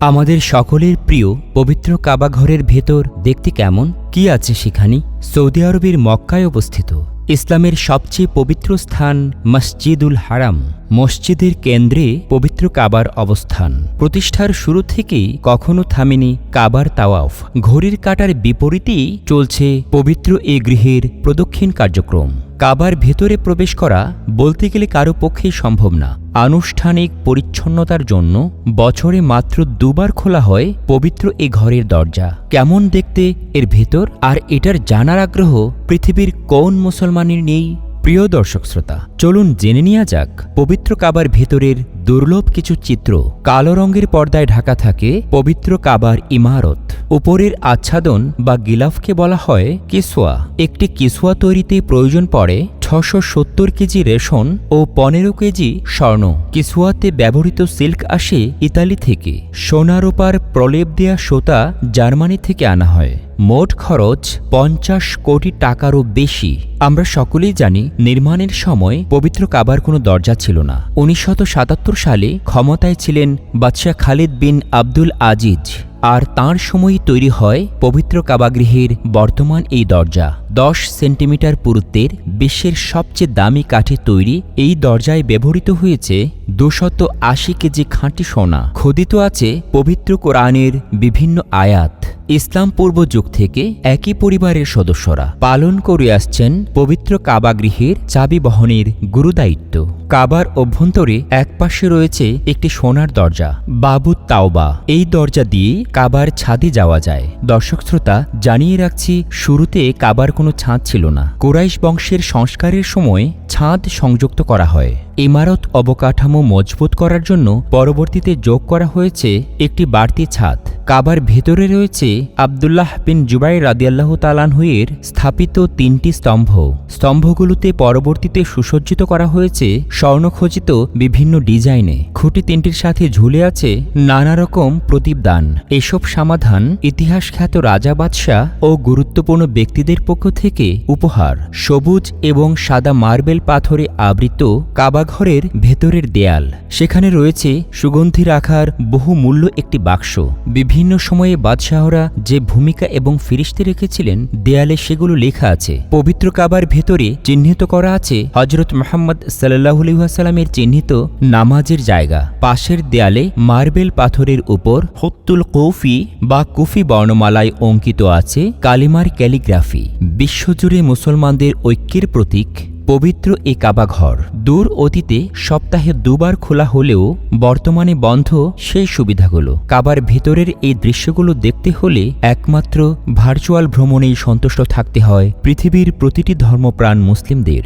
আমাদের সকলের প্রিয় পবিত্র কাবাঘরের ভেতর দেখতে কেমন? কি আছে সেখানে? সৌদি আরবের মক্কায় অবস্থিত। ইসলামের সবচেয়ে পবিত্র স্থান মসজিদুল হারাম। মসজিদের কেন্দ্রে পবিত্র কাবার অবস্থান। প্রতিষ্ঠার শুরু থেকেই কখনো থামেনি কাবার তাওয়াফ। ঘড়ির কাটার বিপরীতেই চলছে পবিত্র এ গৃহের প্রদক্ষিণ কার্যক্রম। কাবার ভেতরে প্রবেশ করা বলতে গেলে কারও পক্ষেই সম্ভব না। আনুষ্ঠানিক পরিচ্ছন্নতার জন্য বছরে মাত্র দুবার খোলা হয় পবিত্র এ ঘরের দরজা। কেমন দেখতে এর ভেতর আর এটার জানার আগ্রহ পৃথিবীর কোন মুসলমানের নেই? প্রিয় দর্শক শ্রোতা, চলুন জেনে নেওয়া যাক পবিত্র কাবার ভেতরের দুর্লভ কিছু চিত্র। কালো রঙের পর্দায় ঢাকা থাকে পবিত্র কাবার ইমারত। উপরের আচ্ছাদন বা গিলাফকে বলা হয় কিসোয়া। একটি কিসোয়া তৈরিতে প্রয়োজন পড়ে ছশো সত্তর কেজি রেশন ও পনেরো কেজি স্বর্ণ। কিসুয়াতে ব্যবহৃত সিল্ক আসে ইতালি থেকে। সোনারোপার প্রলেপ দেয়া সোতা জার্মানি থেকে আনা হয়। মোট খরচ পঞ্চাশ কোটি টাকারও বেশি। আমরা সকলেই জানি নির্মাণের সময় পবিত্র কাবার কোনো দরজা ছিল না। উনিশশত সালে ক্ষমতায় ছিলেন বাদশাহ খালিদ বিন আব্দুল আজিজ। আর তার সময়ই তৈরি হয় পবিত্র কাবাগৃহের বর্তমান এই দরজা। দশ সেন্টিমিটার পুরুত্বের বিশ্বের সবচেয়ে দামি কাঠে তৈরি এই দরজায় ব্যবহৃত হয়েছে দুশত আশি কেজি খাঁটি সোনা। খোদিত আছে পবিত্র কোরআনের বিভিন্ন আয়াত। ইসলাম পূর্ব যুগ থেকে একই পরিবারের সদস্যরা পালন করে আসছেন পবিত্র কাবা গৃহের চাবি বহনের গুরুদায়িত্ব। কাবার অভ্যন্তরে একপাশে রয়েছে একটি সোনার দরজা, বাবু তাওবা। এই দরজা দিয়ে কাবার ছাদে যাওয়া যায়। দর্শক শ্রোতা, জানিয়ে রাখছি, শুরুতে কাবার কোনো ছাদ ছিল না। কোরাইশ বংশের সংস্কারের সময় ছাদ সংযুক্ত করা হয়। ইমারত অবকাঠামো মজবুত করার জন্য পরবর্তীতে যোগ করা হয়েছে একটি বাড়তি ছাদ। কাবার ভেতরে রয়েছে আবদুল্লাহ বিন জুবাই রাদিয়াল্লাহ তালানহুয়ের স্থাপিত তিনটি স্তম্ভ। স্তম্ভগুলোতে পরবর্তীতে সুসজ্জিত করা হয়েছে স্বর্ণখচিত বিভিন্ন ডিজাইনে। খুঁটি তিনটির সাথে ঝুলে আছে নানা রকম প্রদীপদান এসব সমাধান ইতিহাস খ্যাত রাজা বাদশাহ ও গুরুত্বপূর্ণ ব্যক্তিদের পক্ষ থেকে উপহার। সবুজ এবং সাদা মার্বেল পাথরে আবৃত কাবাঘরের ভেতরের দেয়াল। সেখানে রয়েছে সুগন্ধি রাখার বহু মূল্য একটি বাক্স। বিভিন্ন সময়ে বাদশাহরা যে ভূমিকা এবং ফিরিস্তে রেখেছিলেন, দেয়ালে সেগুলো লেখা আছে। পবিত্র কাবার ভেতরে চিহ্নিত করা আছে হজরত মোহাম্মদ সাল্লাহুসাল্লামের চিহ্নিত নামাজের জায়গা। পাশের দেয়ালে মার্বেল পাথরের উপর হত্তুল কৌফি বা কুফি বর্ণমালায় অঙ্কিত আছে কালিমার ক্যালিগ্রাফি। বিশ্বজুড়ে মুসলমানদের ঐক্যের প্রতীক। পবিত্র এ কাবাঘর দূর অতীতে সপ্তাহে দুবার খোলা হলেও বর্তমানে বন্ধ সেই সুবিধাগুলো। কাবার ভেতরের এই দৃশ্যগুলো দেখতে হলে একমাত্র ভার্চুয়াল ভ্রমণেই সন্তুষ্ট থাকতে হয় পৃথিবীর প্রতিটি ধর্মপ্রাণ মুসলিমদের।